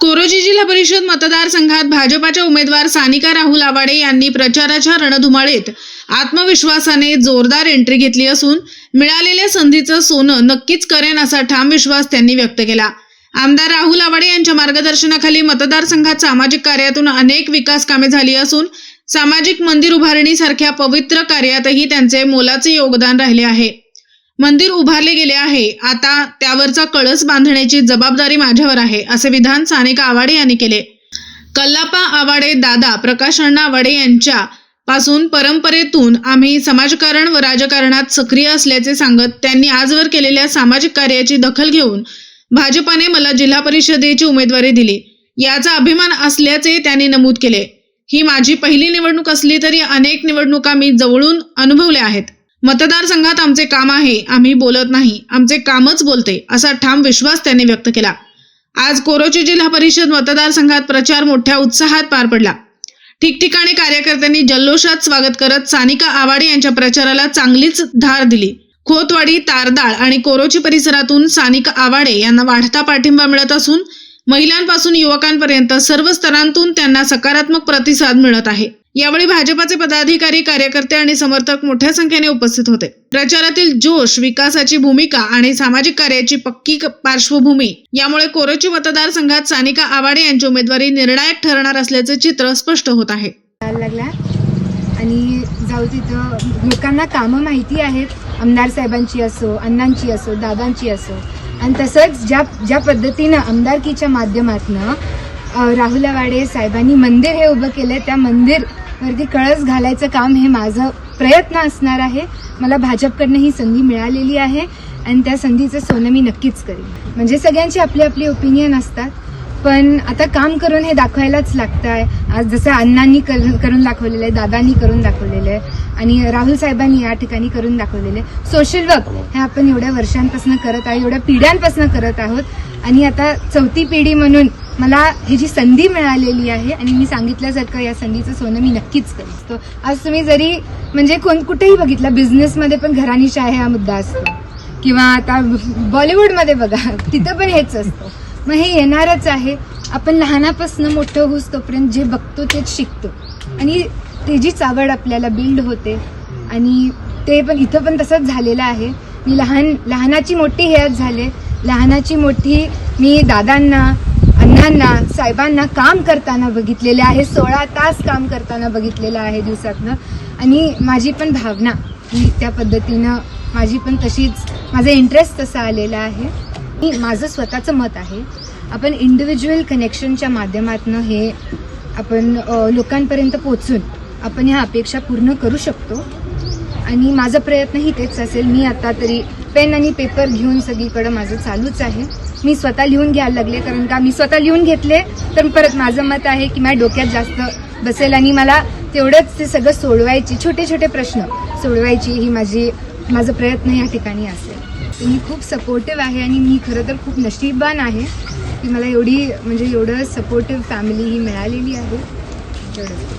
कोरोची जिल्हा परिषद मतदारसंघात भाजपाच्या उमेदवार सानिका राहुल आवाडे यांनी प्रचाराच्या रणधुमाळीत आत्मविश्वासाने जोरदार एंट्री घेतली असून मिळालेल्या संधीचं सोनं नक्कीच करेन असा ठाम विश्वास त्यांनी व्यक्त केला. आमदार राहुल आवाडे यांच्या मार्गदर्शनाखाली मतदारसंघात सामाजिक कार्यातून अनेक विकास कामे झाली असून सामाजिक मंदिर उभारणीसारख्या पवित्र कार्यातही त्यांचे मोलाचे योगदान राहिले आहे. मंदिर उभारले गेले आहे. आता त्यावरचा कळस बांधण्याची जबाबदारी माझ्यावर आहे असे विधान सानिका आवाडे यांनी केले. कल्लापा आवाडे दादा प्रकाश अण्णा आवाडे यांच्या पासून परंपरेतून आम्ही समाजकारण व राजकारणात सक्रिय असल्याचे सांगत त्यांनी आजवर केलेल्या सामाजिक कार्याची दखल घेऊन भाजपाने मला जिल्हा परिषदेची उमेदवारी दिली. याचा अभिमान असल्याचे त्यांनी नमूद केले. ही माझी पहिली निवडणूक असली तरी अनेक निवडणुका मी जवळून अनुभवल्या आहेत. मतदारसंघात आमचे काम आहे आम्ही बोलत नाही आमचे कामच बोलते असा ठाम विश्वास त्यांनी व्यक्त केला. आज कोरोची जिल्हा परिषद मतदारसंघात प्रचार मोठ्या उत्साहात पार पडला. ठिकठिकाणी कार्यकर्त्यांनी जल्लोषात स्वागत करत सानिका आवाडे यांच्या प्रचाराला चांगलीच धार दिली. खोतवाडी तारदाळ आणि कोरोची परिसरातून सानिका आवाडे यांना वाढता पाठिंबा मिळत असून महिलांपासून युवकांपर्यंत सर्व स्तरांतून त्यांना सकारात्मक प्रतिसाद मिळत आहे. यावेळी भाजपाचे पदाधिकारी कार्यकर्ते आणि समर्थक मोठ्या संख्येने उपस्थित होते. प्रचारातील जोश विकासाची भूमिका आणि सामाजिक कार्याची पक्की क- पार्श्वभूमी यामुळे कोरोची मतदारसंघात सानिका आवाडे यांची उमेदवारी निर्णायक ठरणार असल्याचे चित्र स्पष्ट होत आहे. लागला. आणि जाऊ तिथं लोकांना कामं माहिती आहेत. आमदार साहेबांची असो अण्णांची असो दादांची असो. आणि तसंच ज्या ज्या पद्धतीनं आमदारकीच्या माध्यमातनं राहुल वाडे साहेबांनी मंदिर हे उभं केलं त्या मंदिर मंदिरवरती कळस घालायचं काम हे माझं प्रयत्न असणार आहे. मला भाजपकडनं ही संधी मिळालेली आहे आणि त्या संधीचं सोनं मी नक्कीच करेन. म्हणजे सगळ्यांची आपली आपली ओपिनियन असतात. पण आता काम करून हे दाखवायलाच लागतं आहे आज जसं अण्णांनी कर- करून दाखवलेलं आहे दादांनी करून दाखवलेलं आहे आणि राहुल साहेबांनी या ठिकाणी करून दाखवलेलं आहे. सोशल वर्क हे आपण एवढ्या वर्षांपासून करत आहे एवढ्या पिढ्यांपासून करत आहोत. आणि आता चौथी पिढी म्हणून मला ही जी संधी मिळालेली आहे आणि मी सांगितल्यासारखं या संधीचं सोनं मी नक्कीच करीन. आज तुम्ही जरी म्हणजे कोण कुठेही बघितलं बिझनेसमध्ये पण घराणीशाही हा मुद्दा असतो. किंवा आता बॉलिवूडमध्ये बघा तिथं पण हेच असतं. मग हे येणारच आहे. आपण लहानापासून मोठं होऊस तोपर्यंत जे बघतो तेच शिकतो. आणि त्याची आवड आपल्याला बिल्ड होते आणि ते पण इथं पण तसंच झालेलं आहे. मी लहान लहानाची मोठी हेच झाले. लहानाची मोठी मी दादांना अण्णांना साहेबांना काम करताना बघितलेले आहे सोळा तास काम करताना बघितलेलं आहे दिवसातनं. आणि माझी पण भावना मी त्या पद्धतीनं माझी पण तशीच माझा इंटरेस्ट तसा आलेला आहे. मी माझं स्वतःचं मत आहे आपण इंडिव्हिज्युअल कनेक्शनच्या माध्यमातनं हे आपण लोकांपर्यंत पोचून आपण ह्या अपेक्षा पूर्ण करू शकतो. आणि माझा प्रयत्नही तेच असेल. मी आता तरी पेन आणि पेपर घेऊन सगळीकडं माझं चालूच आहे. मी स्वतः लिहून घ्यायला लागले कारण का मी स्वतः लिहून घेतले तर परत माझं मत आहे की माझ्या डोक्यात जास्त बसेल आणि मला तेवढंच ते सगळं सोडवायची छोटे छोटे प्रश्न सोडवायची ही माझी माझा प्रयत्न या ठिकाणी असेल. मी खूप सपोर्टिव्ह आहे आणि मी खरं तर खूप नशीबवान आहे की मला एवढी म्हणजे एवढं सपोर्टिव्ह फॅमिली ही मिळालेली आहे. तेवढंच